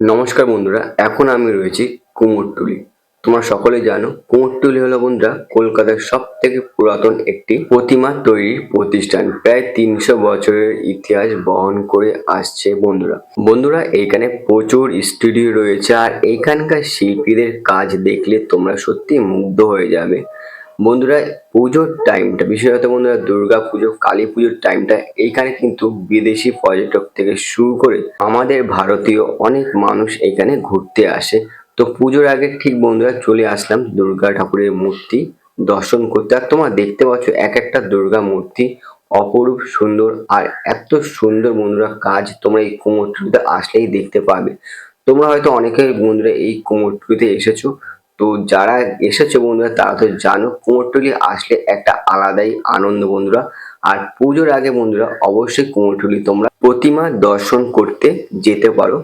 নমস্কার বন্ধুরা, এখন আমি রয়েছি কুমোরটুলি তোমরা সকলে জানো কুমোরটুলি হলো বন্ধুরা কলকাতার সব থেকে পুরাতন একটি প্রতিমা তৈরির প্রতিষ্ঠান। প্রায় তিনশো বছরের ইতিহাস বহন করে আসছে বন্ধুরা। বন্ধুরা, এইখানে প্রচুর স্টুডিও রয়েছে, আর এইখানকার শিল্পীদের কাজ দেখলে তোমরা সত্যি মুগ্ধ হয়ে যাবে। বন্ধুরা, পুজোর টাইমটা বিশেষত বন্ধুরা, দুর্গা পুজো, কালী পুজোর টাইমটা এইখানে কিন্তু বিদেশি পর্যটক থেকে শুরু করে আমাদের ভারতীয় অনেক মানুষ এখানে ঘুরতে আসে। তো পুজোর আগে ঠিক বন্ধুরা চলে আসলাম দুর্গা ঠাকুরের মূর্তি দর্শন করতে। আর তোমরা দেখতে পাচ্ছ এক একটা দুর্গা মূর্তি অপরূপ, সুন্দর আর এত সুন্দর বন্ধুরা কাজ তোমরা এই কুমোরটুলিতে আসলেই দেখতে পাবে। তোমরা হয়তো অনেকে বন্ধুরা এই কুমোরটুলিতে এসেছ তো যারা এসেছে বন্ধুরা, তারা তো জানো, কুমোরটুলি আসলে একটা আলাদাই আনন্দ বন্ধুরা। আর পুজোর আগে বন্ধুরা, অবশ্যই কুমোরটুলি তোমরা প্রতিমা দর্শন করতে যেতে পারো।